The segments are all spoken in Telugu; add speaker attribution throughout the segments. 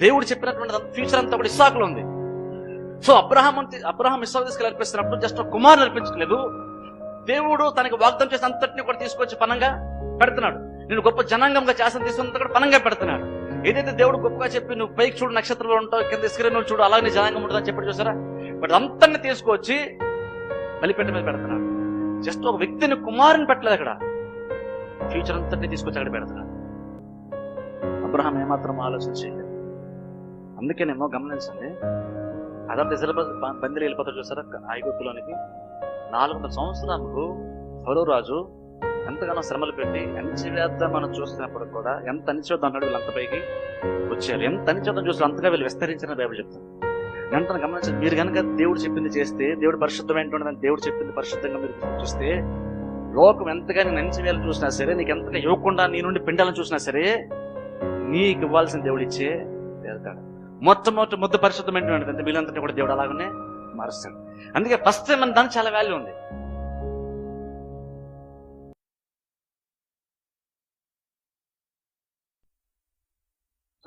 Speaker 1: దేవుడు చెప్పినటువంటి ఫ్యూచర్ అంతా కూడా ఇస్సాకులు ఉంది. సో అబ్రహాం అంతే- అబ్రహాం ఇస్సాకు తీసుకెళ్ళి అర్పిస్తున్నప్పుడు జస్ట్ కుమారుని అర్పించలేదు దేవుడు తనకి వాగ్దానం చేసిన అంతటిని కూడా తీసుకొచ్చి పనంగా పెడుతున్నాడు. నేను గొప్ప జనాంగంగా చేసిన తీసుకున్నంత కూడా పనంగా పెడుతున్నాడు. ఏదైతే దేవుడు గొప్పగా చెప్పి నువ్వు పైకి చూడు నక్షత్రంలో ఉంటావు కింద ఇసుకరేణులు చూడు అలాగే జనాంగం ఉంటుందని చెప్పి చూసారా? బట్ అంతని తీసుకొచ్చి బలిపెట్ట మీద పెడుతున్నాడు. జస్ట్ ఒక వ్యక్తిని కుమారుని పెట్టలేదు అక్కడ. ఫ్యూచర్ అంతటిని తీసుకొచ్చి అక్కడ పెడుతున్నాడు. అబ్రహం ఏమాత్రం ఆలోచన అందుకేనేమో గమనించండి. అదంత సిలబస్ బందిరి వెళ్ళిపోతారు చూసారా? ఐగుప్తులోనికి. నాలుగు వందల సంవత్సరాలకు ఫరో రాజు ఎంతగానో శ్రమలు పెట్టి అణిచివేద్దాం మనం చూస్తున్నప్పుడు కూడా ఎంత అణిచివేద్దాం అన్నాడు వీళ్ళంత పైకి వచ్చారు. ఎంత అణిచివేద్దాం చూస్తే అంతగా వీళ్ళు విస్తరించిన బైబిల్ చెప్తాను వెంటనే గమనించండి మీరు కనుక దేవుడు చెప్పింది చేస్తే దేవుడు పరిశుద్ధమైనటువంటి దేవుడు చెప్పింది పరిశుద్ధంగా మీరు చూస్తే లోకం ఎంతగా నేను అణిచివేయాలని చూసినా సరే నీకు ఎంతగా ఇవ్వకుండా నీ నుండి పిండాలని చూసినా సరే నీకు ఇవ్వాల్సిన దేవుడు ఇచ్చే వెళ్తాడు మొట్టమొదటి ముద్ద పరిశుద్ధమైనటువంటి అంటే వీళ్ళంతా కూడా దేవుడు అలాగనే మారుస్తాడు. అందుకే ఫస్ట్ టైం మన దానికి చాలా వాల్యూ ఉంది.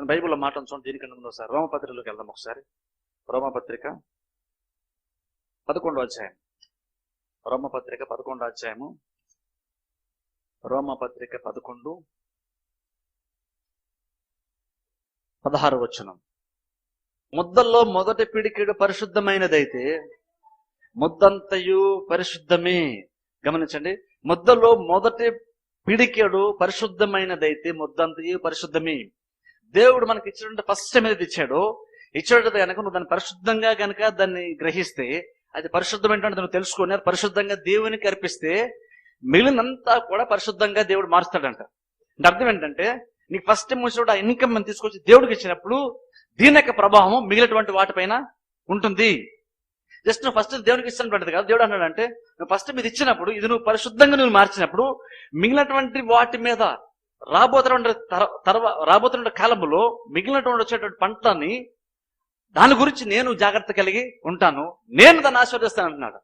Speaker 1: బైబిల్లో మాట చూడండి దీనికన్నా ముందు ఒకసారి రోమపత్రికలోకి వెళ్దాం ఒకసారి. రోమపత్రిక పదకొండో అధ్యాయం. రోమపత్రిక పదకొండో అధ్యాయము. రోమపత్రిక పదకొండు పదహారు వచనం. ముద్దల్లో మొదటి పిడికెడు పరిశుద్ధమైనదైతే ముద్దంతయు పరిశుద్ధమే. గమనించండి ముద్దలో మొదటి పిడికెడు పరిశుద్ధమైనదైతే ముద్దంతయు పరిశుద్ధమే. దేవుడు మనకి ఇచ్చినటువంటి ఫస్ట్ మీద ఇచ్చాడు ఇచ్చాడో? ఇచ్చాడు కనుక నువ్వు దాన్ని పరిశుద్ధంగా కనుక దాన్ని గ్రహిస్తే అది పరిశుద్ధమైనటువంటి నువ్వు తెలుసుకొని అది పరిశుద్ధంగా దేవునికి అర్పిస్తే మిగిలినంతా కూడా పరిశుద్ధంగా దేవుడు మారుస్తాడంట. అంటే అర్థం ఏంటంటే నీకు ఫస్ట్ టైం వచ్చినప్పుడు ఆ ఇన్కమ్ మనం తీసుకొచ్చి దేవుడికి ఇచ్చినప్పుడు దీని యొక్క ప్రభావం మిగిలినటువంటి వాటిపైన ఉంటుంది. జస్ట్ నువ్వు ఫస్ట్ దేవునికి ఇచ్చినటువంటిది కాదు. దేవుడు అన్నాడంటే నువ్వు ఫస్ట్ మీద ఇచ్చినప్పుడు ఇది నువ్వు పరిశుద్ధంగా నువ్వు మార్చినప్పుడు మిగిలినటువంటి వాటి మీద రాబోతున్న తర్వాత రాబోతున్న కాలంలో మిగిలినటువంటి వచ్చేటువంటి పంటని దాని గురించి నేను జాగ్రత్త కలిగి ఉంటాను. నేను దాన్ని ఆశీర్వదిస్తాను అంటున్నాడు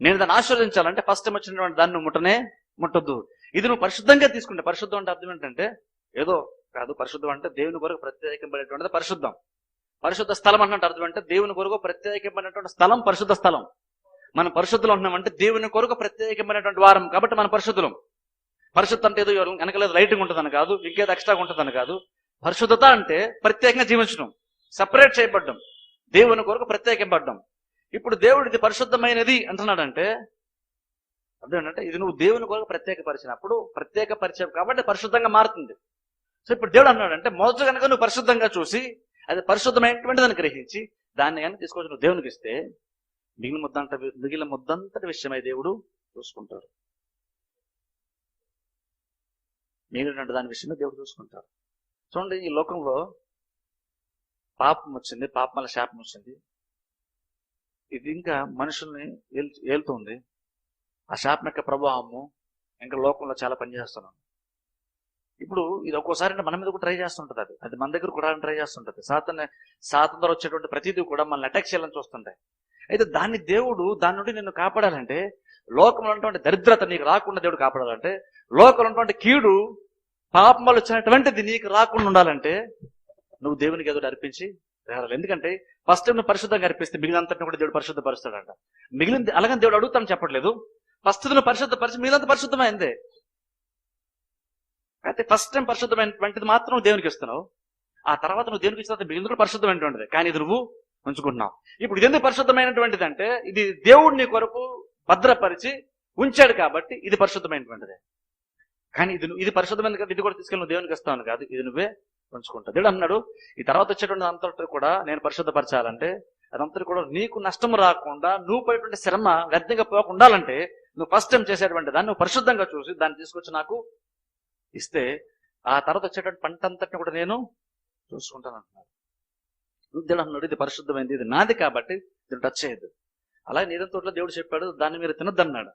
Speaker 1: నేను దాన్ని ఆశీర్వదించాలంటే ఫస్ట్ టైం వచ్చినటువంటి దాన్ని ముట్టనే ముట్టొద్దు. ఇది నువ్వు పరిశుద్ధంగా తీసుకుంటే పరిశుద్ధం అంటే అర్థం ఏంటంటే ఏదో కాదు పరిశుద్ధం అంటే దేవుని కొరకు ప్రత్యేకింపబడేటువంటిది పరిశుద్ధం. పరిశుద్ధ స్థలం అన్నట్టు అర్థం అంటే దేవుని కొరకు ప్రత్యేకింపబడినటువంటి స్థలం పరిశుద్ధ స్థలం. మనం పరిశుద్ధులు ఉంటున్నామంటే దేవుని కొరకు ప్రత్యేకమైనటువంటి వారం కాబట్టి మన పరిశుద్ధులం. పరిశుద్ధ అంటే ఏదో వెనకలేదు లైటింగ్ ఉంటుందని కాదు ఇంకేదో ఎక్స్ట్రా ఉంటుందని కాదు. పరిశుద్ధత అంటే ప్రత్యేకంగా జీవించడం సపరేట్ చేయబడ్డం దేవుని కొరకు ప్రత్యేకింపడ్డం ఇప్పుడు దేవుడు ఇది పరిశుద్ధమైనది అంటున్నాడంటే అర్థం ఏంటంటే ఇది నువ్వు దేవుని కొరకు ప్రత్యేకపరిచినప్పుడు ప్రత్యేక పరిచయం కాబట్టి పరిశుద్ధంగా మారుతుంది. సో ఇప్పుడు దేవుడు అన్నాడంటే మొదట కనుక నువ్వు పరిశుద్ధంగా చూసి అది పరిశుద్ధమైనటువంటిదని గ్రహించి దాన్ని కనుక తీసుకొచ్చి నువ్వు దేవునికి ఇస్తే మిగిలిన ముద్దంట మిగిలిన ముద్దంతటి విషయమై దేవుడు చూసుకుంటాడు. మిగిలినటువంటి దాని విషయమే దేవుడు చూసుకుంటాడు. చూడండి ఈ లోకంలో పాపం వచ్చింది పాపమల శాపం వచ్చింది. ఇది ఇంకా మనుషుల్ని ఏల్- ఏలుతుంది. ఆ శాపం యొక్క ప్రభావము ఇంకా లోకంలో చాలా పనిచేస్తున్నాను ఇప్పుడు ఇది ఒక్కోసారి మన మీద కూడా ట్రై చేస్తుంటది అది. అది మన దగ్గర కూడా ట్రై చేస్తుంటది. సాతన్ సాతం ద్వారా వచ్చేటువంటి ప్రతిదీ కూడా మనల్ని అటాక్ చేయాలని చూస్తుంటాయి. అయితే దాన్ని దేవుడు దాని నుండి నిన్ను కాపాడాలంటే లోకంలో ఉన్నటువంటి దరిద్రత నీకు రాకుండా దేవుడు కాపాడాలంటే లోకంలో ఉన్నటువంటి కీడు పాపం వల్ల వచ్చినటువంటిది నీకు రాకుండా ఉండాలంటే నువ్వు దేవునికి ఎదురు అర్పించి తేరాలి ఎందుకంటే ఫస్ట్ టైం నువ్వు పరిశుద్ధంగా అర్పిస్తే మిగిలినంతటిని కూడా దేవుడు పరిశుద్ధపరుస్తాడంట. మిగిలింది అలాగని దేవుడు అడుగుతాం చెప్పట్లేదు. ఫస్ట్ నువ్వు పరిశుద్ధపరిచి మిగిలినంత పరిశుద్ధమైందే. అయితే ఫస్ట్ టైం పరిశుద్ధమైనటువంటిది మాత్రం దేవునికి ఇస్తున్నావు. ఆ తర్వాత నువ్వు దేవునికి ఇచ్చిన మిగిలిన కూడా పరిశుద్ధమైనటువంటిది కానీ ఇది నువ్వు ఉంచుకుంటున్నావు. ఇప్పుడు ఇది ఎందుకు పరిశుద్ధమైనటువంటిది అంటే ఇది దేవుడు నీ కొరకు భద్రపరిచి ఉంచాడు కాబట్టి ఇది పరిశుద్ధమైనటువంటిది. కానీ ఇది ఇది పరిశుద్ధమైనది కదా ఇది కూడా తీసుకెళ్ళి దేవునికి ఇస్తాను కాదు ఇది నువ్వే ఉంచుకుంటావు. దేవుడు అన్నాడు ఈ తర్వాత వచ్చేటువంటి అంతటి కూడా నేను పరిశుద్ధపరచాలంటే అదంతా కూడా నీకు నష్టం రాకుండా నువ్వు పడేటువంటి శ్రమ వ్యర్థంగా పోకుండా నువ్వు ఫస్ట్ టైం చేసేటువంటి దాన్ని నువ్వు పరిశుద్ధంగా చూసి దాన్ని తీసుకొచ్చి నాకు ఇస్తే ఆ తర్వాత వచ్చేటువంటి పంట అంతటిని కూడా నేను చూసుకుంటాను అంటున్నాడు దేవుడు అన్నాడు ఇది పరిశుద్ధమైంది ఇది నాది కాబట్టి దీన్ని టచ్ చేయదు అలా నీరం తోటలో దేవుడు చెప్పాడు దాన్ని మీరు తినొద్దన్నాడు.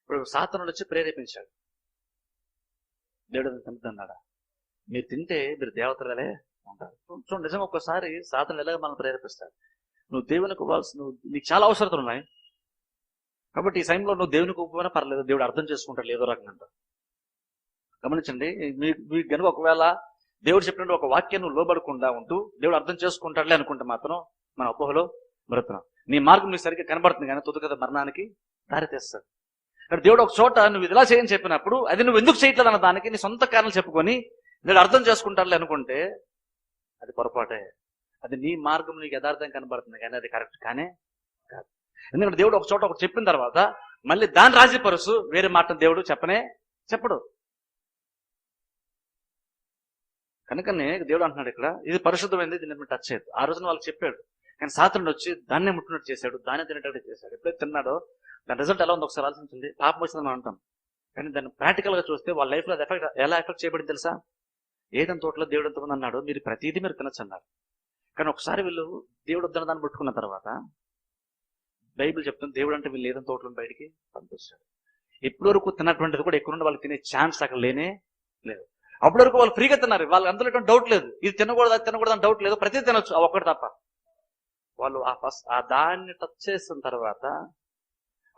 Speaker 1: ఇప్పుడు సాతనుడు వచ్చి ప్రేరేపించాడు. దేవుడు అది తినొద్దన్నాడా? మీరు తింటే మీరు దేవతలే ఉంటారు. చూడండి నిజంగా ఒక్కసారి సాతను ఎలాగ మనం ప్రేరేపిస్తాడు? నువ్వు దేవునికి ఇవ్వాల్సి నువ్వు నీకు చాలా అవసరతలు ఉన్నాయి. కాబట్టి ఈ సమయంలో నువ్వు దేవునికి ఇవ్వకపోయినా పర్లేదు దేవుడు అర్థం చేసుకుంటాడు ఏదో రకంగా అంటారు గమనించండి మీ- మీకు కనుక ఒకవేళ దేవుడు చెప్పినట్టు ఒక వాక్యం లోబడకుండా ఉంటూ దేవుడు అర్థం చేసుకుంటాడులే అనుకుంటే మాత్రం మన అపోహలో బ్రతున్నాం నీ మార్గం నీకు సరిగ్గా కనబడుతుంది కానీ తుది కదా మరణానికి దారితీస్తాడు ఇక్కడ దేవుడు ఒక చోట నువ్వు ఇదిలా చేయని చెప్పినప్పుడు అది నువ్వు ఎందుకు చేయట్లేదు అన్న దానికి నీ సొంత కారణాలు చెప్పుకొని నేను అర్థం చేసుకుంటాడులే అనుకుంటే అది పొరపాటే. అది నీ మార్గం నీకు యథార్థం కనబడుతుంది కానీ అది కరెక్ట్ కానే కాదు. ఎందుకంటే దేవుడు ఒక చోట ఒకటి చెప్పిన తర్వాత మళ్ళీ దాని రాజీపరుసు వేరే మాట దేవుడు చెప్పనే చెప్పడు. కనుకనే దేవుడు అంటున్నాడు ఇక్కడ ఇది పరిశుద్ధమైంది దీన్ని టచ్ చేయదు ఆ రోజున వాళ్ళకి చెప్పాడు కానీ సాత్రుడు వచ్చి దాన్నే ముట్టినట్టు చేశాడు దాన్ని తినేటట్టు చేశాడు. ఎప్పుడైతే తిన్నాడో దాని రిజల్ట్ ఎలా ఉందో ఒకసారి ఆలోచించండి. పాపం వచ్చిందని మనం అంటాం. కానీ దాన్ని ప్రాక్టికల్గా చూస్తే వాళ్ళ లైఫ్లో ఎఫెక్ట్ ఎలా ఎఫెక్ట్ చేయబడింది తెలుసా? ఏదైనా తోటలో దేవుడు ఎంతమంది అన్నాడు మీరు ప్రతిదీ మీరు తినచ్చు అన్నారు. కానీ ఒకసారి వీళ్ళు దేవుడు వద్దన్న దాన్ని పట్టుకున్న తర్వాత బైబిల్ చెప్తుంది దేవుడు అంటే వీళ్ళు ఏదైనా తోటలో బయటికి పంపిస్తాడు ఇప్పటి వరకు తిన్నటువంటిది కూడా ఎక్కువ నుండి వాళ్ళు తినే ఛాన్స్ అక్కడ లేనే లేదు. అప్పటి వరకు వాళ్ళు ఫ్రీగా తిన్నారు. వాళ్ళు అందులో డౌట్ లేదు. ఇది తినకూడదు అది తినకూడదు అని డౌట్ లేదు. ప్రతి తినొచ్చు ఆ ఒక్కటి తప్ప. వాళ్ళు ఆ ఫస్ట్ ఆ దాన్ని టచ్ చేసిన తర్వాత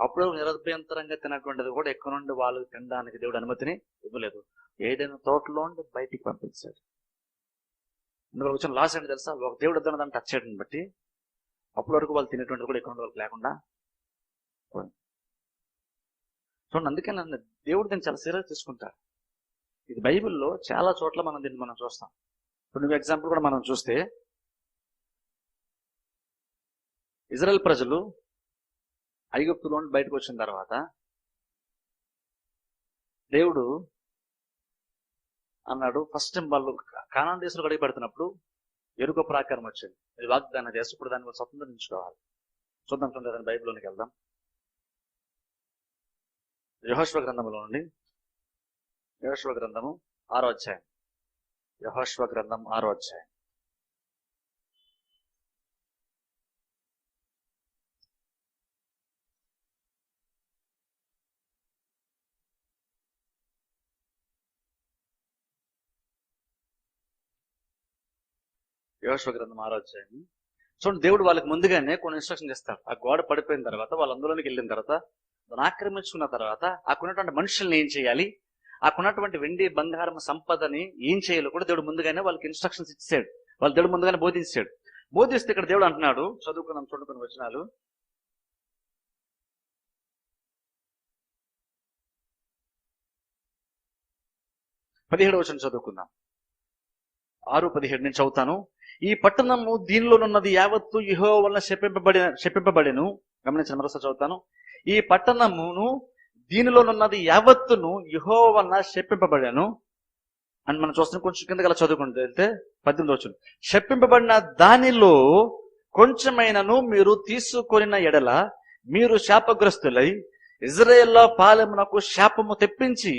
Speaker 1: అప్పుడు నిరభ్యంతరంగా తినటువంటిది కూడా ఎక్కడి నుండి వాళ్ళు తినడానికి దేవుడు అనుమతిని ఇవ్వలేదు. ఏదైనా తోటలో నుండి బయటికి పంపించాడు. ఇందులో వచ్చిన లాస్ ఏంటి తెలుసా? ఒక దేవుడు దాన్ని టచ్ చేయడం బట్టి అప్పటి వరకు వాళ్ళు తినేటువంటిది కూడా ఎక్కడ నుండి వాళ్ళకి లేకుండా చూడండి అందుకే నన్ను దేవుడు దీన్ని చాలా సీరియస్ తీసుకుంటాడు. ఇది బైబిల్లో చాలా చోట్ల మనం దీన్ని మనం చూస్తాం. ఇప్పుడు నువ్వు ఎగ్జాంపుల్ కూడా మనం చూస్తే ఇజ్రాయెల్ ప్రజలు ఐగుప్తులో బయటకు వచ్చిన తర్వాత దేవుడు అన్నాడు ఫస్ట్ టైం వాళ్ళు కానాన్ దేశంలో గడిగి పెడుతున్నప్పుడు ఎరుక ప్రాకారం వచ్చింది. ఇది వాగ్దాన దేశం ఇప్పుడు దాన్ని స్వతంత్రించుకోవాలి చూద్దాం చూడండి దాని బైబిల్లోనికి వెళ్దాం. యహోశ్వ గ్రంథంలో నుండి యహోశ్వ గ్రంథము ఆరో అధ్యాయం. యహోశ్వ గ్రంథం ఆరో అధ్యాయం. యోశ్వ గ్రంథం ఆరో అధ్యాయం. చూడండి దేవుడు వాళ్ళకి ముందుగానే కొన్ని ఇన్స్ట్రక్షన్ ఇస్తాడు ఆ గోడ పడిపోయిన తర్వాత వాళ్ళందరిలోకి వెళ్ళిన తర్వాత దాన్ని ఆక్రమించుకున్న తర్వాత ఆ కొన్నటువంటి మనుషుల్ని ఏం చేయాలి? అక్కడున్నటువంటి వెండి బంగారం సంపదని ఏం చేయాలో కూడా దేవుడు ముందుగానే వాళ్ళకి ఇన్స్ట్రక్షన్స్ ఇచ్చాడు వాళ్ళు దేవుడు ముందుగానే బోధించాడు. బోధిస్తే ఇక్కడ దేవుడు అంటున్నాడు చదువుకున్నాం చూడుకుని వచనాలు. పదిహేడు వచనం చదువుకుందాం. ఆరు పదిహేడు నేను చదువుతాను. ఈ పట్టణము దీనిలోనున్నది యావత్తు యహో వలన శపింపబడిన శపింపబడిను. గమనించిన మరోసారి చదువుతాను. ఈ పట్టణమును దీనిలోనున్నది యావత్తును యహో వలన అని మనం చూస్తున్నాం కొంచెం కింద గల చదువుకుంటే అయితే పద్దెనిమిది వచ్చును శప్పింపబడిన దానిలో కొంచెమైనను మీరు తీసుకొనిన ఎడల మీరు శాపగ్రస్తులై ఇజ్రాయెల్లో పాలెమునకు శాపము తెప్పించి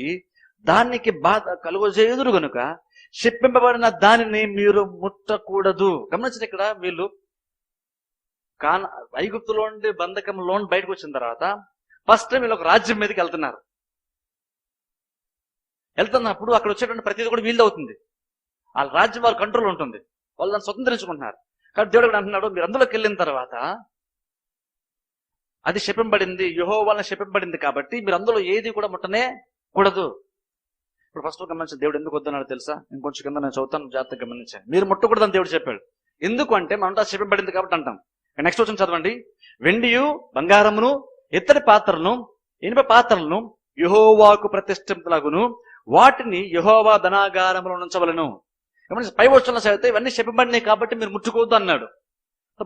Speaker 1: దానికి బాధ కలుగజేయుదురు గనుక శప్పింపబడిన దానిని మీరు ముట్టకూడదు. గమనించిన ఇక్కడ వీళ్ళు కాన ఐగుప్తులోండి బంధకంలోని బయటకు వచ్చిన తర్వాత ఫస్ట్ టైం వీళ్ళు ఒక రాజ్యం మీదకి వెళ్తున్నారు. వెళ్తున్నప్పుడు అక్కడ వచ్చేటువంటి ప్రతిదీ కూడా వీళ్ళు అవుతుంది. వాళ్ళ రాజ్యం వాళ్ళ కంట్రోల్ ఉంటుంది. వాళ్ళు దాన్ని స్వతంత్రించుకుంటున్నారు. కానీ దేవుడు కూడా అంటున్నాడు మీరు అందులోకి వెళ్ళిన తర్వాత అది శపింపబడింది యుహో వలన శపింపబడింది కాబట్టి మీరు అందులో ఏది కూడా ముట్టనే కూడదు. ఇప్పుడు ఫస్ట్ గమనించిన దేవుడు ఎందుకు వద్దన్నాడు తెలుసా? ఇంకొంచెం కింద నేను చదువుతాను జాగ్రత్తగా గమనించాను మీరు ముట్టకూడదని దేవుడు చెప్పాడు. ఎందుకు అంటే మనంతా చెప్పబడింది కాబట్టి అంటాం. నెక్స్ట్ వచ్చిన చదవండి. వెండియు బంగారమును ఇత్తడి పాత్రలను ఇనుప పాత్రలను యహోవాకు ప్రతిష్ఠితులగును వాటిని యహోవా ధనాగారంలో ఉంచవలను పై వచ్చిన చదివితే ఇవన్నీ చెప్పబడినాయి కాబట్టి మీరు ముట్టుకోవద్దు అన్నాడు.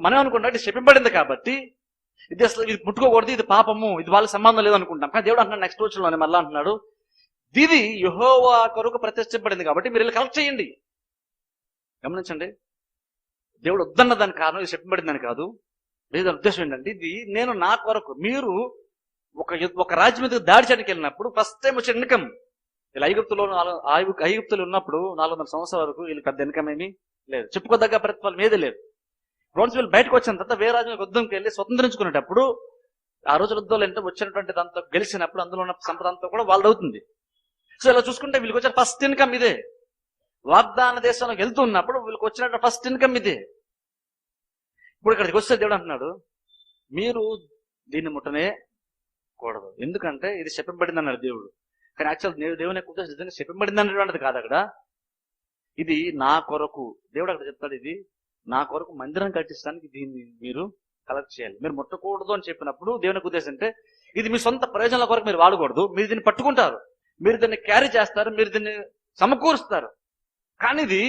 Speaker 1: మనం అనుకుంటాం ఇది చెప్పబడింది కాబట్టి ఇది అసలు ఇది ముట్టుకోకూడదు ఇది పాపము ఇది వాళ్ళకి సంబంధం లేదు అనుకుంటాం కానీ దేవుడు అంటున్నాడు నెక్స్ట్ వచ్చిన మళ్ళీ అంటున్నాడు ఇది యహోవా కొరకు ప్రతిష్ఠింపబడింది కాబట్టి మీరు వెళ్ళి కలెక్ట్ చేయండి. గమనించండి దేవుడు వద్దన్న దాని కారణం ఇది చెప్పబడిందని కాదు. లేదా ఉద్దేశం ఏంటంటే ఇది నేను నా కొరకు మీరు ఒక ఒక రాజ్యం మీద దాడి చేయడానికి వెళ్ళినప్పుడు ఫస్ట్ టైం వచ్చే ఇన్కమ్ వీళ్ళు ఐగుప్తులో నాలుగు ఐగుప్తులు ఉన్నప్పుడు నాలుగు వందల సంవత్సరాల వరకు వీళ్ళు పెద్ద ఇన్కమ్ ఏమీ లేదు. చెప్పుకోదగ్గ ప్రతిఫలం ఏది లేదు. రోజు వీళ్ళు బయటకు వచ్చిన తర్వాత వేరే రాజ్యం యుద్ధంకి వెళ్ళి స్వతంత్రించుకునేటప్పుడు ఆ రోజు యుద్ధంలో ఏంటో వచ్చినటువంటి దాంతో గెలిచినప్పుడు అందులో ఉన్న సంపద అంతా కూడా వాళ్ళది అవుతుంది. సో ఇలా చూసుకుంటే వీళ్ళకి వచ్చిన ఫస్ట్ ఇన్కమ్ ఇదే. వాగ్దాన దేశంలోకి వెళ్తున్నప్పుడు వీళ్ళకి వచ్చినట్టు ఫస్ట్ ఇన్కమ్ ఇదే. ఇప్పుడు ఇక్కడికి వస్తే దేవుడు అంటున్నాడు మీరు దీన్ని ముట్టనే కూడదు. ఎందుకంటే ఇది చెప్పబడింది అన్నాడు దేవుడు. కానీ యాక్చువల్ దేవుని యొక్క ఉద్దేశం నిజంగా చెప్పబడింది అన్నటువంటిది కాదు అక్కడ. ఇది నా కొరకు దేవుడు అక్కడ చెప్తాడు ఇది నా కొరకు మందిరం కట్టించడానికి దీన్ని మీరు కలెక్ట్ చేయాలి. మీరు ముట్టకూడదు అని చెప్పినప్పుడు దేవునికి ఉద్దేశం అంటే ఇది మీ సొంత ప్రయోజనాల కొరకు మీరు వాడకూడదు మీరు దీన్ని పట్టుకుంటారు. మీరు దీన్ని క్యారీ చేస్తారు మీరు దీన్ని సమకూరుస్తారు. కానీ ఇది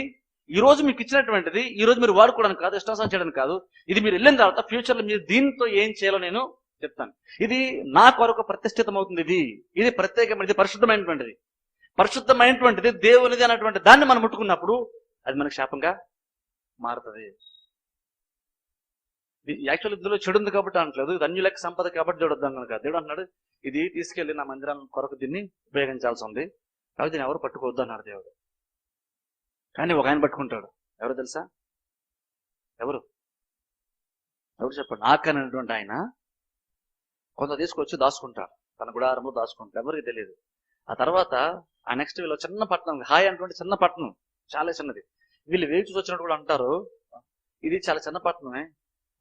Speaker 1: ఈ రోజు మీకు ఇచ్చినటువంటిది ఈ రోజు మీరు వాడుకోవడానికి కాదు ఇష్టాసం చేయడానికి కాదు. ఇది మీరు వెళ్ళిన తర్వాత ఫ్యూచర్లో మీరు దీంతో ఏం చేయాలో నేను చెప్తాను. ఇది నా కొరకు ప్రతిష్ఠితం అవుతుంది ఇది. ఇది ప్రత్యేకమైనది పరిశుద్ధమైనటువంటిది. పరిశుద్ధమైనటువంటిది దేవునిది అన్నటువంటి దాన్ని మనం ముట్టుకున్నప్పుడు అది మనకు శాపంగా మారుతుంది. యాక్చువల్ ఇందులో చెడు ఉంది కాబట్టి అనట్లేదు. ఇది సంపద కాబట్టి చూడొద్దు వద్దన్నాను కదా దేవుడు అన్నాడు ఇది తీసుకెళ్ళి నా మందిరం కొరకు దీన్ని ఉపయోగించాల్సి ఉంది. కాబట్టి దీన్ని ఎవరు పట్టుకోవద్దు అన్నాడు దేవుడు. కానీ ఒక ఆయన పట్టుకుంటాడు. ఎవరు తెలుసా? ఎవరు? ఎవరు చెప్పండి? ఆకనటువంటి ఆయన కొంత తీసుకొచ్చి దాచుకుంటాడు. తన గుడారంలో దాచుకుంటాడు. ఎవరికి తెలియదు. ఆ తర్వాత ఆ నెక్స్ట్ వీళ్ళు చిన్న పట్టణం. హాయ్ అటువంటి చిన్న పట్టణం. చాలా చిన్నది. వీళ్ళు వేచి చూసి వచ్చినట్టు కూడా అంటారు ఇది చాలా చిన్న పట్టణమే.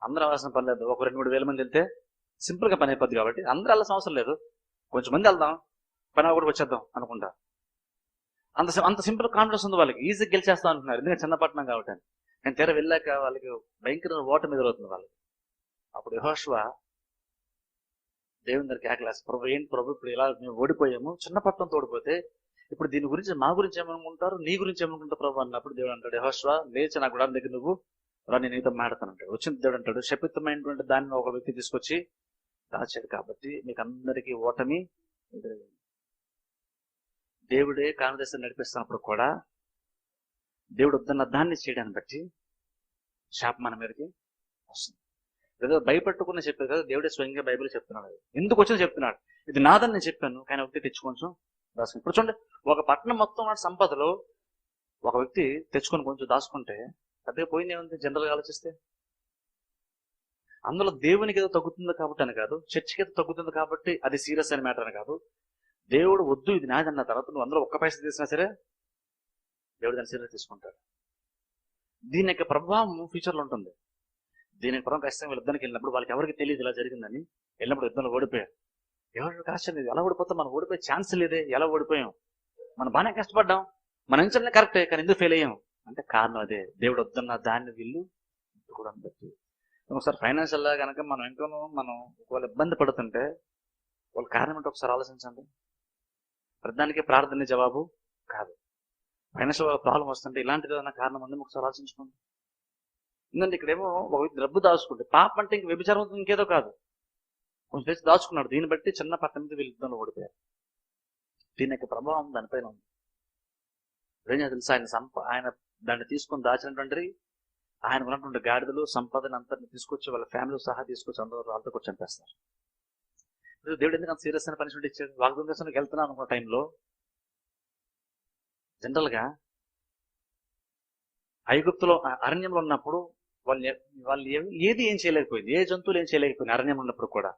Speaker 1: అందరూ అవసరం పని లేదు. ఒక రెండు మూడు వేల మంది వెళ్తే సింపుల్గా పని అయిపోద్ది కాబట్టి అందరూ వెళ్ళాల్సిన అవసరం లేదు. కొంచెం మంది వెళ్దాం. పని ఒకటి వచ్చేద్దాం అనుకుంటా. అంత అంత సింపుల్ కాన్ఫిడెన్స్ ఉంది వాళ్ళకి. ఈజీ గెలిచేస్తా అంటున్నారు. ఎందుకంటే చిన్నపట్నం కాబట్టి నేను కానీ తెర వెళ్ళాక వాళ్ళకి భయంకర ఓటమి ఎదురవుతుంది వాళ్ళకి. అప్పుడు యహోష్వ దేవుని దగ్గరికి ఆకలేసి ప్రభు ఏంటి ప్రభు? ఇప్పుడు ఇలా మేము ఓడిపోయాము. చిన్నపట్నం తోడిపోతే ఇప్పుడు దీని గురించి మా గురించి ఏమనుకుంటారు? నీ గురించి ఏమనుకుంటారు ప్రభు? అన్నప్పుడు దేవుడు అంటాడు యహోష్వ లేచి నా గుడాన్ని దగ్గర నువ్వు రా నేను నీతో మాడతానంటాడు వచ్చిన దేవుడు అంటాడు శపితమైనటువంటి దాన్ని ఒక వ్యక్తి తీసుకొచ్చి దాచాడు కాబట్టి మీకు అందరికీ ఓటమి ఎదురయ్యింది దేవుడే కాంగ్రెస్ నడిపిస్తున్నప్పుడు కూడా దేవుడు వద్దన్న దాన్ని చేయడాన్ని బట్టి శాప మన మీదకి వస్తుంది. లేదా భయపెట్టుకుని చెప్పారు కదా దేవుడే స్వయంగా బైబిల్ చెప్తున్నాడు ఎందుకు వచ్చింది చెప్తున్నాడు. ఇది నాదని నేను చెప్పాను కానీ ఒకటి తెచ్చుకోవచ్చు దాచుకుని ఇప్పుడు చూడండి ఒక పట్టణం మొత్తం సంపదలో ఒక వ్యక్తి తెచ్చుకొని కొంచెం దాచుకుంటే పెద్దగా పోయింది ఏముంది? జనరల్గా ఆలోచిస్తే. అందులో దేవునికి ఏదో తగ్గుతుంది కాబట్టి అని కాదు చర్చికి ఏదో తగ్గుతుంది కాబట్టి అది సీరియస్ అని మ్యాటర్ అని కాదు దేవుడు వద్దు ఇది నాది తర్వాత నువ్వు అందులో ఒక్క పైసా తీసినా సరే దేవుడు దాని సీరియస్ తీసుకుంటాడు. దీని యొక్క ప్రభావం ఫ్యూచర్లో ఉంటుంది. దీని ప్రభావం ఖచ్చితంగా వీళ్ళిద్దరికి వెళ్ళినప్పుడు వాళ్ళకి ఎవరికి తెలియదు ఇలా జరిగిందని వెళ్ళినప్పుడు ఇద్దరు ఓడిపోయారు. ఎవరికి ఆశ్చర్యం లేదు. ఎలా ఓడిపోతాం? మనం ఓడిపోయే ఛాన్స్ లేదే. ఎలా ఓడిపోయాం? మనం బాగానే కష్టపడ్డాం. మన అంచనా కరెక్టే కానీ ఎందుకు ఫెయిల్ అయ్యాం? అంటే కారణం అదే. దేవుడు వద్దన్న దాన్ని వీళ్ళు కూడా బట్టి ఒకసారి ఫైనాన్షియల్గా కనుక మనం ఇంకోనూ మనం ఒకవేళ ఇబ్బంది పడుతుంటే వాళ్ళ కారణం ఏంటో ఒకసారి ఆలోచించండి. ప్రధానికి ప్రార్థన జవాబు కాదు. ఫైనాన్షియల్ ప్రాబ్లం వస్తుంటే ఇలాంటిది ఏదైనా కారణం ఉంది ఒకసారి ఆలోచించుకోండి ఎందుకంటే ఇక్కడేమో ఒక వ్యక్తి డబ్బు దాచుకుంటే పాపం అంటే ఇంక వ్యభిచారం అవుతుంది ఇంకేదో కాదు. కొంచెం చేసి దాచుకున్నాడు దీన్ని బట్టి చిన్న పట్టణ మీద వీళ్ళు యుద్ధంలో ఓడిపోయారు. దీని యొక్క ప్రభావం దానిపైన ఉంది. ఏం తెలుసు? ఆయన సంప ఆయన దాన్ని తీసుకొని దాచినటువంటి ఆయన ఉన్నటువంటి గాడిదలు సంపాదన అంతా తీసుకొచ్చి వాళ్ళ ఫ్యామిలీ సహా తీసుకొచ్చి అందరూ వాళ్ళతో కూర్చొని చంపేస్తారు దేవుడు ఎందుకు అంత సీరియస్ అయిన పనిష్మెంట్ ఇచ్చాడు? వాగ్దానం వెళ్తున్నాను అనుకున్న టైంలో జనరల్గా ఐగుప్తులో అరణ్యంలో ఉన్నప్పుడు వాళ్ళు వాళ్ళు ఏది ఏం చేయలేకపోయింది. ఏ జంతువులు ఏం చేయలేకపోయింది అరణ్యం ఉన్నప్పుడు కూడా.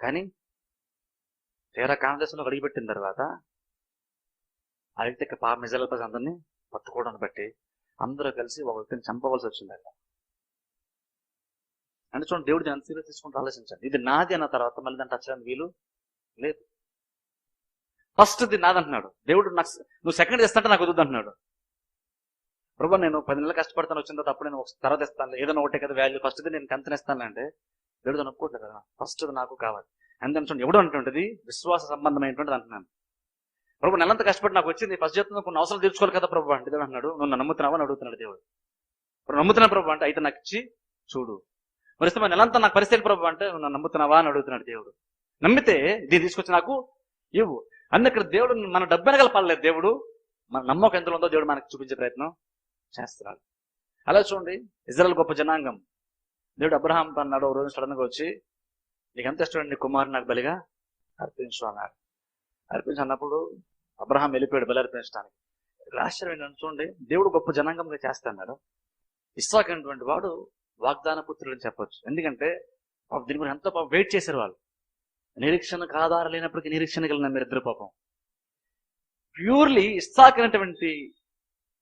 Speaker 1: కానీ తీరా కాంగ్రెస్లో అడిగిపెట్టిన తర్వాత ఆ వ్యక్తి యొక్క పాప మిజల అందరినీ బట్టి అందరూ కలిసి ఒక వ్యక్తిని చంపవలసి వచ్చిందట. అంటే చూడండి దేవుడు దాన్ని సీరియస్ తీసుకుంటూ ఆలోచించండి. ఇది నాది అన్న తర్వాత మళ్ళీ దాన్ని టచ్ చేయడానికి వీలు లేదు. ఫస్ట్ ఇది నాది అంటున్నాడు. దేవుడు నాకు నువ్వు సెకండ్ ఇస్తాంటే నాకు వద్దు అంటున్నాడు. ప్రభు నేను పది నెలలు కష్టపడతాను వచ్చిన తర్వాత అప్పుడు నేను ఒక తర్వాత ఇస్తాను ఏదైనా ఒకటే కదా వాల్యూ ఫస్ట్ నేను కంతన ఇస్తాను అంటే దేవుడు అనుకోవట్లేదు కదా. ఫస్ట్ నాకు కావాలి. అందుకని చూడండి ఎవడు అంటుంటుంది విశ్వాస సంబంధమైనటువంటిది అంటున్నాను. ప్రభు నెలంత కష్టపడి నాకు వచ్చింది. ఫస్ట్ చెప్తున్నా కొన్ని అవసరం తీర్చుకోవాలి కదా ప్రభు అంటే దేవుడు అన్నాడు నువ్వు నమ్ముతున్నావా అని అడుగుతున్నాడు దేవుడు. నమ్ముతున్నా ప్రభు అంటే అయితే నాకు ఇచ్చి చూడు. మరి మరి నెలంతా నాకు పరిస్థితి ప్రభు అంటే నన్ను నమ్ముతున్నావా అని అడుగుతున్నాడు దేవుడు. నమ్మితే దీన్ని తీసుకొచ్చి నాకు ఇవ్వు. అన్న ఇక్కడ దేవుడు మన డబ్బు వెనకాల పడలేదు దేవుడు. మన నమ్మకం ఎంత ఉందో దేవుడు మనకు చూపించే ప్రయత్నం చేస్తున్నాడు. అలా చూడండి ఇజ్రాయల్ గొప్ప జనాంగం. దేవుడు అబ్రహాం అన్నాడు ఓ రోజు సడన్గా వచ్చి నీకు ఎంత ఇష్టం నీ కుమారుడు నాకు బలిగా? అర్పించు అన్నాడు. అర్పించు అన్నప్పుడు అబ్రహాం వెళ్ళిపోయాడు బలి అర్పించడానికి. ఆశ్చర్యం ఏంటంటే చూడండి దేవుడు గొప్ప జనాంగంగా చేస్తున్నాడు. ఇస్సాక్ అనేటువంటి వాడు వాగ్దాన పుత్రుడు అని చెప్పొచ్చు. ఎందుకంటే పాపం దీని గురించి ఎంతో పాపం వెయిట్ చేశారు వాళ్ళు. నిరీక్షణకు ఆధారం లేనప్పటికీ నిరీక్షణ కలిగిన మీరు ఇద్దరు పాపం. ప్యూర్లీ ఇస్సాక్ అనేటువంటి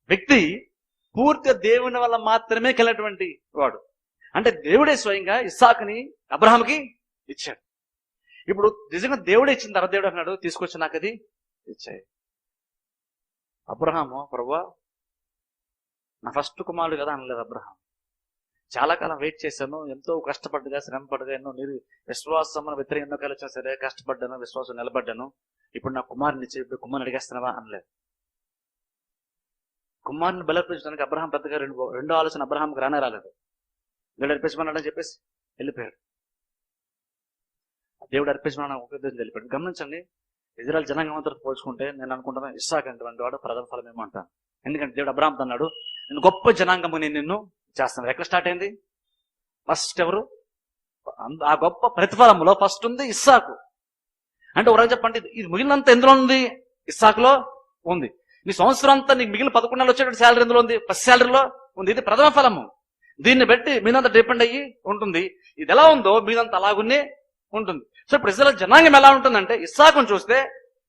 Speaker 1: వ్యక్తి పూర్తిగా దేవుని వల్ల మాత్రమే కలిగినటువంటి వాడు. అంటే దేవుడే స్వయంగా ఇస్సాక్ని అబ్రహాంకి ఇచ్చాడు. ఇప్పుడు నిజంగా దేవుడే ఇచ్చిన తర్వాత దేవుడు అన్నాడు తీసుకొచ్చి నాకు అది ఇచ్చాయి. అబ్రహాము ప్రభు నా ఫస్ట్ కుమారుడు కదా అనలేదు అబ్రహాం చాలా కాలం వెయిట్ చేశాను. ఎంతో కష్టపడ్డగా శ్రమపడగా ఎన్నో నిరు విశ్వాసం వ్యతిరేక ఎన్నో కాలం వచ్చినా సరే కష్టపడ్డాను విశ్వాసం నిలబడ్డాను. ఇప్పుడు నా కుమారుని ఇప్పుడు కుమారుని అడిగేస్తున్నావా అనలేదు. కుమారుని బలపరచడానికి అబ్రహాం పెద్దగా రెండు రెండో ఆలోచన అబ్రహాంకి రానే రాలేదు. దేవుడు అర్పించమన్నాడని చెప్పేసి వెళ్ళిపోయాడు. దేవుడు అర్పించమన్న ఒక ఉద్దేశం వెళ్ళిపోయాడు గమనించండి ఇజ్రాయల్ జనాంగం పోల్చుకుంటే నేను అనుకుంటున్నాను ఇస్సాక్ అంటే వాడు ప్రథమ ఫలం ఏమంటాను ఎందుకంటే దేవుడు అబ్రాహం అన్నాడు నేను గొప్ప జనాంగము నేను నిన్ను చేస్తున్నారు. ఎక్కడ స్టార్ట్ అయింది? ఫస్ట్ ఎవరు? ఆ గొప్ప ప్రతిఫలంలో ఫస్ట్ ఉంది ఇస్సాకు. అంటే ఒకరోజు చెప్పండి ఇది మిగిలినంత ఎందులో ఉంది? ఇస్సాకులో ఉంది. నీ సంవత్సరం అంతా నీకు మిగిలిన పదకొండు నెలలు వచ్చేటువంటి శాలరీ ఎందులో ఉంది? ఫస్ట్ శాలరీలో ఉంది. ఇది ప్రథమ ఫలము. దీన్ని బట్టి మీదంతా డిపెండ్ అయ్యి ఉంటుంది. ఇది ఎలా ఉందో మీదంతా అలాగునే ఉంటుంది. సో ఇప్పుడు ఇజ్రాయల్ జనాంగం ఎలా ఉంటుందంటే ఇస్సాకును చూస్తే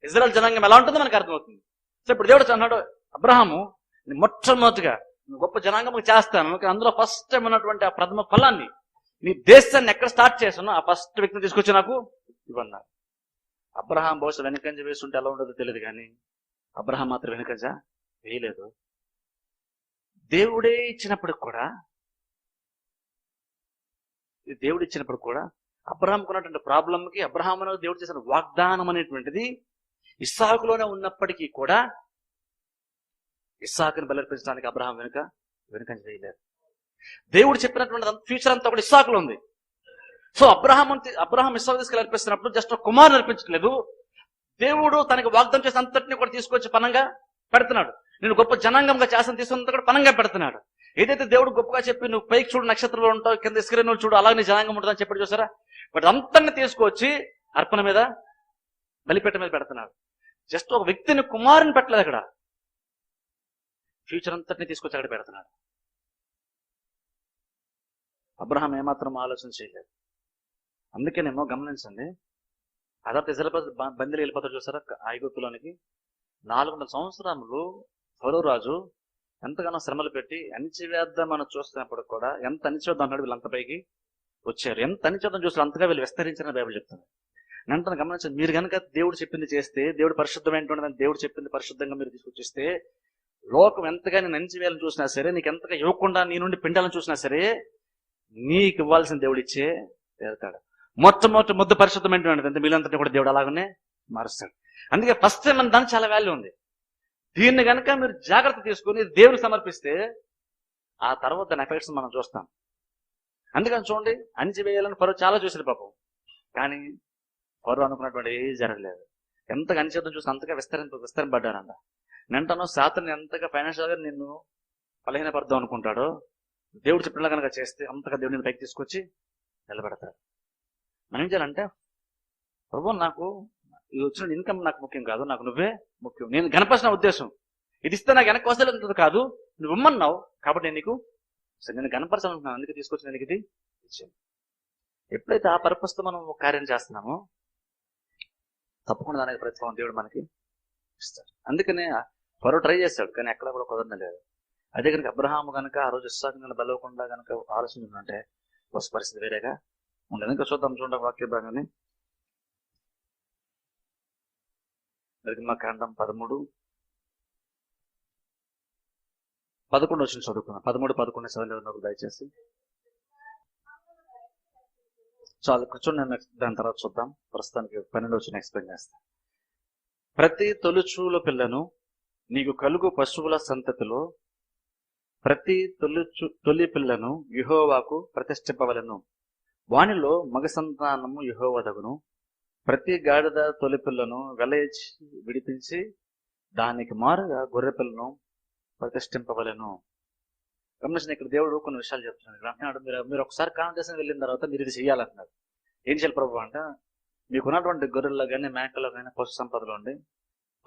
Speaker 1: ఇజ్రాయల్ జనాంగం ఎలా ఉంటుందో మనకు అర్థమవుతుంది. సో ఇప్పుడు దేవుడు అన్నాడు అబ్రహాము మొట్టమొదటిగా గొప్ప జనాంగం చేస్తాను. అందులో ఫస్ట్ టైం ఉన్నటువంటి ఆ ప్రథమ ఫలాన్ని నీ దేశాన్ని ఎక్కడ స్టార్ట్ చేస్తానో ఆ ఫస్ట్ వ్యక్తిని తీసుకొచ్చి నాకు ఇవన్నారు అబ్రహాం బహుశా వెనకంజ వేస్తుంటే ఎలా ఉండదో తెలియదు కానీ అబ్రహాం మాత్రం వెనకంజ వేయలేదు. దేవుడే ఇచ్చినప్పుడు కూడా దేవుడు ఇచ్చినప్పుడు కూడా అబ్రహాం ఉన్నటువంటి ప్రాబ్లంకి అబ్రహాం దేవుడు చేసిన వాగ్దానం అనేటువంటిది ఇస్సాకులోనే ఉన్నప్పటికీ కూడా ఇస్సాకుని బలర్పించడానికి అబ్రహాం వెనుక వెనుకంజ చేయలేదు దేవుడు చెప్పినటువంటి ఫ్యూచర్ అంతా కూడా ఇస్సాకులో ఉంది. సో అబ్రహాం అబ్రహాం ఇస్సాకు తీసుకెళ్ళి అర్పిస్తున్నప్పుడు జస్ట్ కుమారుని అర్పించట్లేదు. దేవుడు తనకి వాగ్దానం చేసిన అంతటిని కూడా తీసుకొచ్చి పనంగా పెడుతున్నాడు. నేను గొప్ప జనాంగంగా చేసిన తీసుకున్నంత కూడా పనంగా పెడుతున్నాడు. ఏదైతే దేవుడు గొప్పగా చెప్పి నువ్వు పైకి చూడు నక్షత్రంలో ఉంటావు కింద ఇసుకరేణులు చూడు అలాగే జనాంగం ఉంటుందని చెప్పి చూసారా? బట్ అంతని తీసుకొచ్చి అర్పణ మీద బలిపెట్ట మీద పెడుతున్నాడు. జస్ట్ ఒక వ్యక్తిని కుమారుని పెట్టలేదు అక్కడ. ఫ్యూచర్ అంతటిని తీసుకొచ్చి అక్కడ పెడుతున్నాడు అబ్రహాం ఏమాత్రం ఆలోచన చేయలేదు. అందుకేనేమో గమనించండి అదర్ ఇజ్రాయల్ బందీలు వెళ్ళిపోతారు చూసారా? ఐగుప్తులోనికి నాలుగున్నర సంవత్సరములు ఫరో రాజు ఎంతగానో శ్రమలు పెట్టి అణిచివేద్దాం మనం చూస్తున్నప్పుడు కూడా ఎంత అణిచివేద్దాం అన్నాడు వీళ్ళంత పైకి వచ్చారు. ఎంత అణిచివేద్దాం చూసారు అంతగా వీళ్ళు విస్తరించిన బైబిల్ చెప్తుంది. వెంటనే గమనించండి మీరు కనుక దేవుడు చెప్పింది చేస్తే దేవుడు పరిశుద్ధమైనటువంటి దేవుడు చెప్పింది పరిశుద్ధంగా మీరు తీసుకొచ్చిస్తే లోకం ఎంతగా నేను అణిచివేయాలని చూసినా సరే నీకు ఎంతగా ఇవ్వకుండా నీ నుండి పిండాలని చూసినా సరే నీకు ఇవ్వాల్సిన దేవుడు ఇచ్చే తీరుతాడు మొట్టమొదటి ముద్ద పరిశుద్ధం ఏంటంటే అంత మీలంతటి కూడా దేవుడు అలాగనే మారుస్తాడు. అందుకే ఫస్ట్ టైం మన దానికి చాలా వాల్యూ ఉంది. దీన్ని కనుక మీరు జాగ్రత్త తీసుకుని దేవుని సమర్పిస్తే ఆ తర్వాత దాని ఎఫెక్ట్స్ మనం చూస్తాం. అందుకని చూడండి అణిచివేయాలని పరువు చాలా చూసారు పాపం. కానీ పరువు అనుకున్నటువంటి ఏ జరగలేదు. ఎంతగా అణిచేద్దాం చూసి అంతగా విస్తరింప విస్తరింపడ్డారంట వెంటనో శాతం ఎంతగా ఫైనాన్షియల్గా నిన్ను బలహీనపడదాం అనుకుంటాడో దేవుడు చెప్పినలా కనుక చేస్తే అంతగా దేవుడిని పైకి తీసుకొచ్చి నిలబెడతాడు. మనం ఏం చేయాలంటే ప్రభు నాకు ఇది వచ్చిన ఇన్కమ్ నాకు ముఖ్యం కాదు నాకు నువ్వే ముఖ్యం. నేను గణపరిచిన ఉద్దేశం. ఇది ఇస్తే నాకు వెనక్కి వస్తలేదు కాదు నువ్వు ఇమ్మన్నావు కాబట్టి నేను నీకు సరే నేను గణపరచాలనుకున్నాను అందుకే తీసుకొచ్చిన నీకు ఇది ఇచ్చాను. ఎప్పుడైతే ఆ పర్పస్తో తో మనం ఒక కార్యం చేస్తున్నామో తప్పకుండా దానికి ప్రతిఫలం దేవుడు మనకి ఇస్తాడు. అందుకనే పరో ట్రై చేస్తాడు కానీ ఎక్కడ కూడా కుదరలేదు అదే కనుక అబ్రహాం కనుక ఆ రోజు ఇస్సాకు బలవకుండా కనుక ఆలోచించుంటే వస్తు పరిస్థితి వేరేగా ఉండదు. ఇంకా చూద్దాం చూడండి వాక్య భాగాన్ని. కాండం పదమూడు. పదకొండు వచ్చిన చదువుకున్నాను పదమూడు పదకొండు చదివినప్పుడు దయచేసి. చాలు కూర్చొని దాని తర్వాత చూద్దాం. ప్రస్తుతానికి పన్నెండు వచ్చిన ఎక్స్ప్లెయిన్ చేస్తాను ప్రతి తొలుచూల పిల్లను నీకు కలుగు పశువుల సంతతిలో ప్రతి తొలిచు తొలి పిల్లను యుహోవాకు ప్రతిష్ఠింపవలను. వానిలో మగ సంతానము యుహోవదగును ప్రతి గాడిద తొలి పిల్లను వెలయించి విడిపించి దానికి మారుగా గొర్రె పిల్లను ప్రతిష్ఠింపవలను. గమనించిన ఇక్కడ దేవుడు కొన్ని విషయాలు చెప్తున్నాడు. అంటున్నాడు మీరు మీరు ఒకసారి కాంగ్రెస్ వెళ్ళిన తర్వాత మీరు ఇది చేయాలంటున్నారు ఏం చేయాలి ప్రభు అంటే మీకున్నటువంటి గొర్రెల్లో కానీ మేకల్లో కానీ పశు సంపదలో ఉండి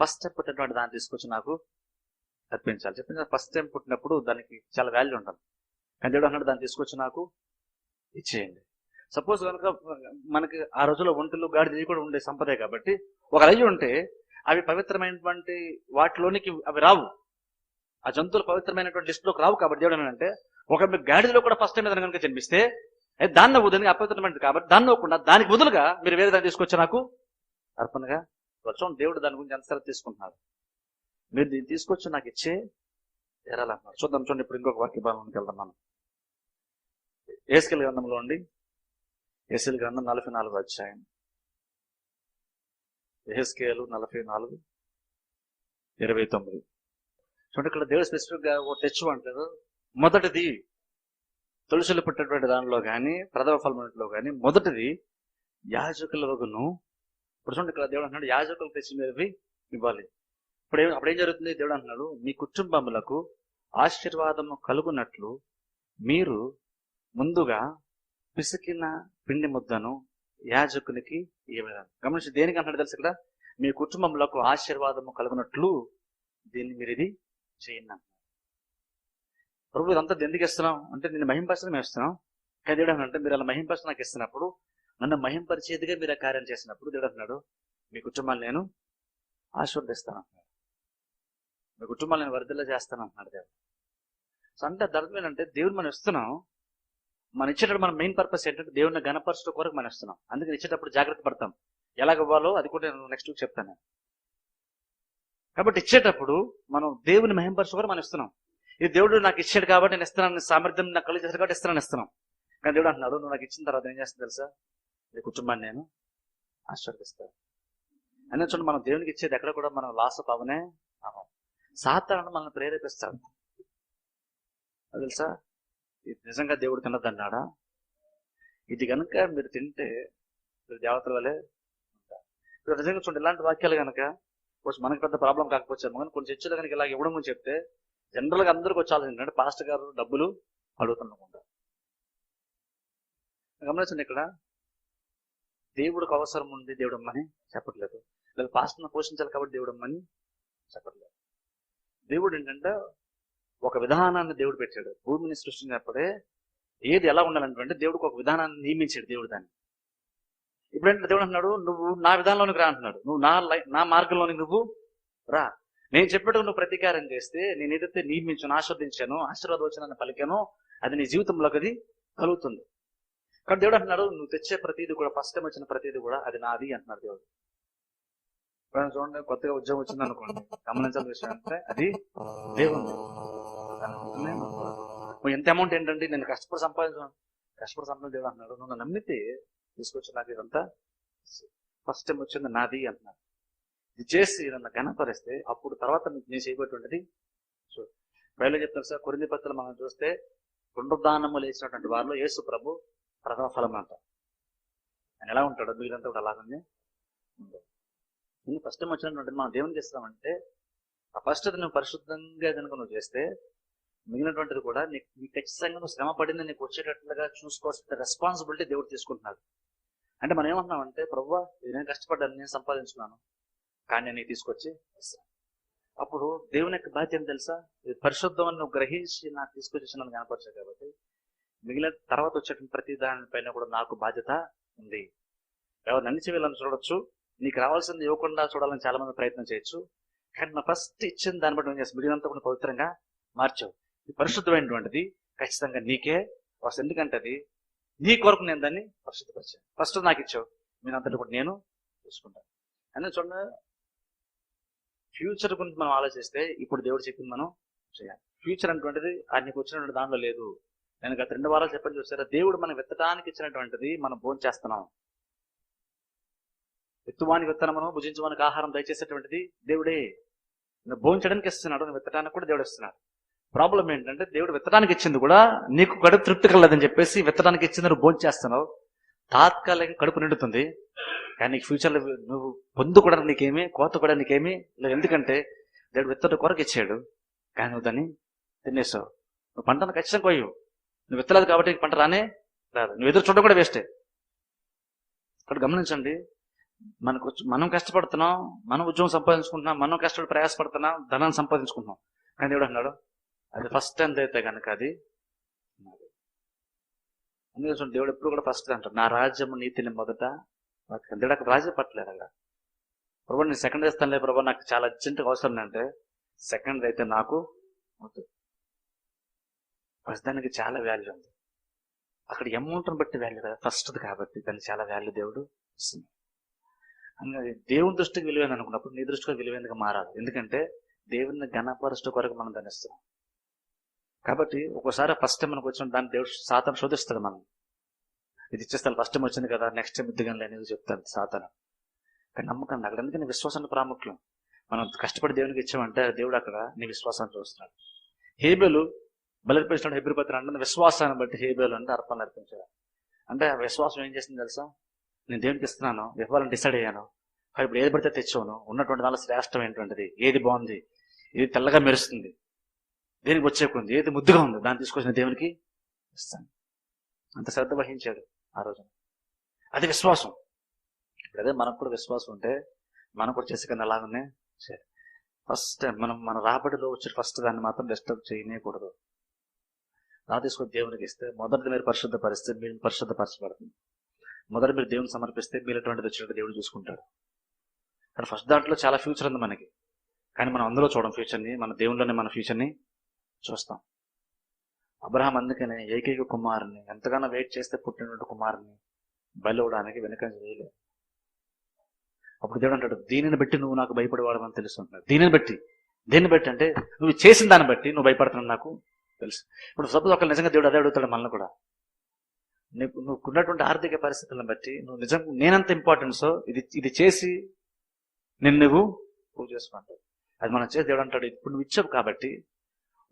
Speaker 1: ఫస్ట్ టైం పుట్టినటువంటి దాన్ని తీసుకొచ్చి నాకు అర్పించాలి. చెప్పింది ఫస్ట్ టైం పుట్టినప్పుడు దానికి చాలా వాల్యూ ఉంటుంది కానీ దేవుడు అన్నాడు దాన్ని తీసుకొచ్చి నాకు ఇచ్చేయండి. సపోజ్ కనుక మనకి ఆ రోజుల్లో ఒంటెలు గాడిది కూడా ఉండే సంపదే కాబట్టి ఒక అయ్యి ఉంటే అవి పవిత్రమైనటువంటి వాటిలోనికి అవి రావు. ఆ జంతువులు పవిత్రమైనటువంటి లిస్టులోకి రావు కాబట్టి దేవుడు ఏంటంటే ఒక మీకు గాడిదలో కూడా ఫస్ట్ టైం ఏదైనా కనుక జన్మిస్తే దాన్ని వదిలి అపవిత్రమైనది కాబట్టి దాన్ని ఇవ్వకుండా దానికి వదులుగా మీరు వేరే దాన్ని తీసుకొచ్చి నాకు అర్పణగా వచ్చాం దేవుడు దాని గురించి ఎంత శ్రద్ధ తీసుకుంటున్నాడు. మీరు దీన్ని తీసుకొచ్చి నాకు ఇచ్చే ఎరాలన్నారు చూద్దాం చూడండి ఇప్పుడు ఇంకొక వాక్య భాగంలోకి వెళ్దాం మనం. ఏస్కెల్ గ్రంథంలో ఉండి ఏసెల్ గ్రంథం నలభై నాలుగు అధ్యాయం. ఏహెస్కేలు నలభై నాలుగు ఇరవై తొమ్మిది. చూడండి ఇక్కడ దేవుడు స్పెసిఫిక్గా ఒక అంటారు. మొదటిది తులసిలు పుట్టినటువంటి దానిలో కానీ ప్రథమ ఫలమైనట్లో కానీ మొదటిది యాజకుల వగును ఇప్పుడు చూడండి ఇక్కడ దేవుడు అంటున్నాడు యాజకులు తెచ్చి మీరు ఇవ్వాలి. ఇప్పుడు అప్పుడేం జరుగుతుంది? దేవుడు అంటున్నాడు మీ కుటుంబములకు ఆశీర్వాదము కలుగునట్లు మీరు ముందుగా పిసికిన పిండి ముద్దను యాజకునికి ఇవ్వాలి గమనించి దేనికి అంటున్నాడు తెలుసు ఇక్కడ? మీ కుటుంబంలో ఆశీర్వాదము కలుగునట్లు దీన్ని మీరు ఇది చేయండి ప్రభు ఇదంతా ఎందుకు ఇస్తున్నాం? అంటే నేను మహింపరచడం మేము ఇస్తున్నాం. కానీ అంటే మీరు అలా మహింపరచడం నాకు ఇస్తున్నప్పుడు నన్ను మహింపరిచేదిగా మీరు ఆ కార్యం చేసినప్పుడు దేవుడు అంటున్నాడు మీ కుటుంబాలు నేను ఆశీర్వదిస్తాను అంటున్నాడు. మీ కుటుంబాలు నేను వరదల్లో చేస్తాను అంటున్నాడు దేవుడు. సో అంటే దాని అర్థం ఏంటంటే దేవుడు మనం ఇస్తున్నాం మనం ఇచ్చేటప్పుడు మన మెయిన్ పర్పస్ ఏంటంటే దేవుడిని గణపరచడం కొరకు మనం ఇస్తున్నాం. అందుకని ఇచ్చేటప్పుడు జాగ్రత్త పడతాం. ఎలాగ ఇవ్వాలో అది కూడా నేను నెక్స్ట్ వీక్ చెప్తాను నేను. కాబట్టి ఇచ్చేటప్పుడు మనం దేవుని మహింపరచడం కూడా మనం ఇస్తున్నాం. ఇది దేవుడు నాకు ఇచ్చాడు కాబట్టి నేను ఇస్తున్నాను సామర్థ్యం నాకు కలిగి చేశాడు కాబట్టి ఇస్తున్నాను ఇస్తున్నాం. కానీ దేవుడు అంటున్నాడు నువ్వు నాకు ఇచ్చిన తర్వాత ఏం చేస్తుంది తెలుసా? ఈ కుటుంబాన్ని నేను ఆశీర్వదిస్తాను. అయినా చూడండి మనం దేవునికి ఇచ్చేది ఎక్కడ కూడా మనం లాస్ అవనే అవం సాతాను మనల్ని ప్రేరేపిస్తాడు. అది తెలుసా? ఇది నిజంగా దేవుడు తినదన్నాడా ఇది కనుక మీరు తింటే మీరు దేవతల వలె ఉంటారు. ఇప్పుడు నిజంగా చూడండి ఇలాంటి వాక్యాలు కనుక కొంచెం మనకి పెద్ద ప్రాబ్లం కాకపోవచ్చు. కానీ కొన్ని చర్చలు కనుక ఇలా ఇవ్వడం గురించి చెప్తే జనరల్గా అందరికి వచ్చే ఏంటంటే పాస్టర్ గారు డబ్బులు అడుగుతున్నకుండా గమనించండి ఇక్కడ. దేవుడికి అవసరం ఉంది దేవుడు అమ్మని చెప్పట్లేదు. లేదా పాస్టర్ను పోషించాలి కాబట్టి దేవుడు అమ్మని చెప్పట్లేదు. దేవుడు ఏంటంటే ఒక విధానాన్ని దేవుడు పెట్టాడు. భూమిని సృష్టించినప్పుడే ఏది ఎలా ఉండాలంటే దేవుడికి ఒక విధానాన్ని నియమించాడు దేవుడు దాన్ని. ఇప్పుడంటే దేవుడు అంటున్నాడు నువ్వు నా విధానంలోనికి రా అంటున్నాడు. నువ్వు నా లైఫ్ నా మార్గంలోనికి నువ్వు రా. నేను చెప్పేటప్పుడు నువ్వు ప్రతీకారం చేస్తే నేను ఏదైతే నియమించాను ఆస్వాదించాను ఆశీర్వాదవచనాన్ని పలికాను అది నీ జీవితంలోకి అది కలుగుతుంది. కానీ దేవుడు అంటున్నాడు నువ్వు తెచ్చే ప్రతిదీ కూడా ఫస్ట్ టైం వచ్చిన ప్రతిదీ కూడా అది నాది అంటున్నాడు దేవుడు. చూడండి కొత్తగా ఉద్యోగం వచ్చింది అనుకోండి గమనించాల్సిన విషయం అంటే అది దేవుడు నువ్వు ఎంత అమౌంట్ ఏంటంటే నేను కష్టపడి సంపాదించాను కష్టపడి సంపాదించి దేవుడు అంటున్నాడు నువ్వు నమ్మితే తీసుకొచ్చి నాకు ఇదంతా ఫస్ట్ టైం వచ్చింది నాది అంటున్నాడు. ఇది చేసి నన్ను ఘనపరిస్తే అప్పుడు తర్వాత నేను చేయబోయేటువంటిది సో బయలు చెప్తాను సార్ కొరింది పత్రులు మనం చూస్తే పునరుద్ధానము లేచినటువంటి వారిలో యేసు ప్రభు ప్రథమ ఫలం అంట ఆయన ఎలా ఉంటాడు మిగిలినంతా కూడా అలాగనే ఉండదు నువ్వు ఫస్ట్ టైం వచ్చినటువంటి మనం దేవునికి ఇస్తామంటే ఆ ఫస్ట్ అది నువ్వు పరిశుద్ధంగా కనుక నువ్వు చేస్తే మిగిలినటువంటిది కూడా నీకు నీకు ఖచ్చితంగా నువ్వు శ్రమ పడింది నీకు వచ్చేటట్లుగా చూసుకోవాల్సిన రెస్పాన్సిబిలిటీ దేవుడు తీసుకుంటున్నాడు. అంటే మనం ఏమంటున్నామంటే ప్రభు నేను కష్టపడ్డాను నేను సంపాదించుకున్నాను కానీ నేను నీకు తీసుకొచ్చి అప్పుడు దేవుని యొక్క బాధ్యత తెలుసా? ఇది పరిశుద్ధం అని నువ్వు గ్రహించి నాకు తీసుకొచ్చి నన్ను కనపరిచావు కాబట్టి మిగిలిన తర్వాత వచ్చేటువంటి ప్రతి దానిపైన కూడా నాకు బాధ్యత ఉంది. ఎవరు నన్ను చెవిలను చూడొచ్చు. నీకు రావాల్సింది ఇవ్వకుండా చూడాలని చాలా మంది ప్రయత్నం చేయొచ్చు. కానీ నా ఫస్ట్ ఇచ్చిన దాన్ని బట్టి ఏం చేస్తాను మిగిలినంతా కూడా పవిత్రంగా మార్చావు. ఇది పరిశుద్ధమైనటువంటిది. ఖచ్చితంగా నీకే వస్తుంది. ఎందుకంటే అది నీ కొరకు నేను దాన్ని పరిశుద్ధపరిచాను. ఫస్ట్ నాకు ఇచ్చావు. నేను అంతటి కూడా నేను చూసుకుంటాను. అని చూడండి ఫ్యూచర్ గురించి మనం ఆలోచిస్తే ఇప్పుడు దేవుడు చెప్పింది మనం చేయాలి. ఫ్యూచర్ అటువంటిది ఆయనకు వచ్చినటువంటి దానిలో లేదు. నేను గత రెండు వారాలు చెప్పని చూసారా? దేవుడు మనం విత్తడానికి ఇచ్చినటువంటిది మనం భోజనం చేస్తున్నాం. విత్తువానికి విత్తనమును భుజించడానికి ఆహారం దయచేసేటువంటిది దేవుడే. నువ్వు భోంచడానికి ఇస్తున్నాడు నువ్వు విత్తడానికి కూడా దేవుడు ఇస్తున్నాడు. ప్రాబ్లం ఏంటంటే దేవుడు విత్తడానికి ఇచ్చింది కూడా నీకు కడుపు తృప్తి కలదని చెప్పేసి విత్తడానికి ఇచ్చింది నువ్వు భోజనం చేస్తున్నావు. తాత్కాలిక కడుపు నిండుతుంది. కానీ నీకు ఫ్యూచర్లో నువ్వు పొందు కూడా నీకేమి కోత కూడా నీకేమి లేదు. ఎందుకంటే దేవుడు విత్తడు కొరకు ఇచ్చాడు. కానీ నువ్వు దాన్ని తినేసావు. నువ్వు పంటను ఖచ్చితంగా కొయ్యవు నువ్వు విత్తలేదు కాబట్టి పంట రానే రాదు. నువ్వు ఎదురు చూడడం కూడా వేస్టే ఇక్కడ గమనించండి. మనకు మనం కష్టపడుతున్నాం మనం ఉద్యోగం సంపాదించుకుంటున్నాం మనం కష్టపడి ప్రయాసపడుతున్నాం ధనాన్ని సంపాదించుకుంటున్నాం. కానీ దేవుడు అన్నాడు అది ఫస్ట్ ఎంత అయితే కనుక అది అందుకే చూడండి దేవుడు ఎప్పుడు కూడా ఫస్ట్ అంటాడు నా రాజ్యము నీతిని మొదట దేవుడు అక్కడ రాజ్యం పట్టలేదు అక్కడ. ప్రభు నేను సెకండ్ వేస్తానులే ప్రభు నాకు చాలా అర్జెంట్ అవసరం అంటే సెకండ్ అయితే నాకు అవుతుంది ఫస్ట్ దానికి చాలా వాల్యూ ఉంది. అక్కడ అమౌంట్ని బట్టి వాల్యూ కదా. ఫస్ట్ది కాబట్టి దానికి చాలా వాల్యూ దేవుడు ఇస్తుంది. అందుకని దేవుని దృష్టికి విలువైంది అనుకున్నప్పుడు నీ దృష్టికి విలువైనగా మారాలి. ఎందుకంటే దేవుని ఘనపరిష్ట కొరకు మనం దాన్ని కాబట్టి ఒకసారి ఫస్ట్ టైం మనకు వచ్చిన దాన్ని దేవుడు సాతను శోధిస్తాడు మనం ఇది ఇచ్చేస్తాను ఫస్ట్ టైం వచ్చింది కదా నెక్స్ట్ టైం ఇద్దగానే అనేది చెప్తాను సాతను. కానీ నమ్మకం అక్కడ ఎందుకంటే విశ్వాసానికి ప్రాముఖ్యం. మనం కష్టపడి దేవునికి ఇచ్చామంటే దేవుడు అక్కడ నీ విశ్వాసాన్ని చూస్తున్నాడు. హేబెలు బలర్పించినప్పుడు హెబ్రిపత్రి అంటే విశ్వాసాన్ని బట్టి హేబేలు అంటే అర్పణ అర్పించారు. అంటే ఆ విశ్వాసం ఏం చేసింది తెలుసా? నేను దేవునికి ఇస్తున్నాను ఇవ్వాలని డిసైడ్ అయ్యాను. ఇప్పుడు ఏది పడితే తెచ్చాను ఉన్నటువంటి దానిలో శ్రేష్టం ఏంటంటది? ఏది బాగుంది? ఏది తెల్లగా మెరుస్తుంది? దేనికి వచ్చేకుంది ఏది ముద్దుగా ఉంది? దాన్ని తీసుకొచ్చిన దేవునికి ఇస్తాను. అంత శ్రద్ధ వహించాడు ఆ రోజు. అది విశ్వాసం. ఇప్పుడు అదే మనకు కూడా విశ్వాసం ఉంటే మనం కూడా చేసే కన్నా అలాగనే ఫస్ట్ మనం మన రాబడిలో వచ్చే ఫస్ట్ దాన్ని మాత్రం డిస్టర్బ్ చేయనేకూడదు నా తీసుకొని దేవునికి ఇస్తే మొదటి మీరు పరిశుద్ధ పరిస్తే మీరు పరిశుద్ధపరచబడుతుంది మొదట మీరు దేవుని సమర్పిస్తే మీరు ఎటువంటిది వచ్చినట్టు దేవుడు చూసుకుంటాడు. కానీ ఫస్ట్ దాంట్లో చాలా ఫ్యూచర్ ఉంది మనకి. కానీ మనం అందులో చూడం ఫ్యూచర్ని మన దేవుళ్ళని మన ఫ్యూచర్ని చూస్తాం. అబ్రహాం అందుకనే ఏకైక కుమారుని ఎంతగానో వెయిట్ చేస్తే పుట్టినటువంటి కుమారుని బయలువడానికి వెనుక చేయలేదు. అప్పుడు దేవుడు అంటాడు దీనిని బట్టి నువ్వు నాకు భయపడేవాడమని తెలుసు అంటున్నాడు దీనిని బట్టి దేన్ని బట్టి అంటే నువ్వు చేసిన దాన్ని బట్టి నువ్వు భయపడుతున్నావు నాకు తెలుసు. ఇప్పుడు సపోజ్ ఒకరు నిజంగా దేవుడు అదే అడుగుతాడు మనల్ని కూడా. నీకు నువ్వుకున్నటువంటి ఆర్థిక పరిస్థితులను బట్టి నువ్వు నిజం నేనంత ఇంపార్టెన్సో ఇది ఇది చేసి నిన్ను నువ్వు ప్రూవ్ చేసుకుంటావు. అది మనం చేసి దేవుడు అంటాడు ఇప్పుడు నువ్వు ఇచ్చావు కాబట్టి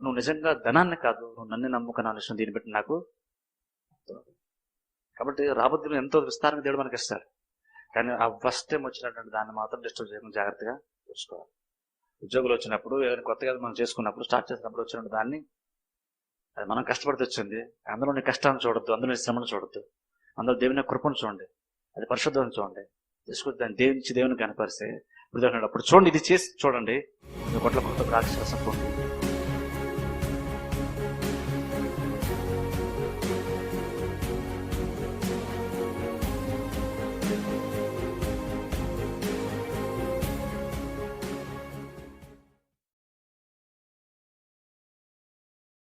Speaker 1: నువ్వు నిజంగా ధనాన్ని కాదు నువ్వు నన్ను నమ్ముకున్నాను విషయం దీన్ని బట్టి నాకు కాబట్టి రాబోద్దు ఎంతో విస్తారంగా దేవుడు మనకి ఇస్తాడు కానీ ఆ ఫస్ట్ టైం వచ్చినటువంటి దాన్ని మాత్రం డిస్టర్బ్ చేయకుండా జాగ్రత్తగా చూసుకోవాలి. ఉద్యోగులు వచ్చినప్పుడు ఏదైనా కొత్తగా మనం చేసుకున్నప్పుడు స్టార్ట్ చేసినప్పుడు వచ్చినటువంటి దాన్ని అది మనం కష్టపడితే వచ్చింది. అందులో నీ కష్టాన్ని చూడొద్దు అందులో నీ శ్రమను చూడొద్దు. అందులో దేవుని కృపను చూడండి. అది పరిశుద్ధం చూడండి. తీసుకుని దాన్ని దేవునించి దేవుని కనపరిస్తే ఇప్పుడు అప్పుడు చూడండి ఇది చేసి చూడండి. మీ కొట్ల కొత్త రాక్షసం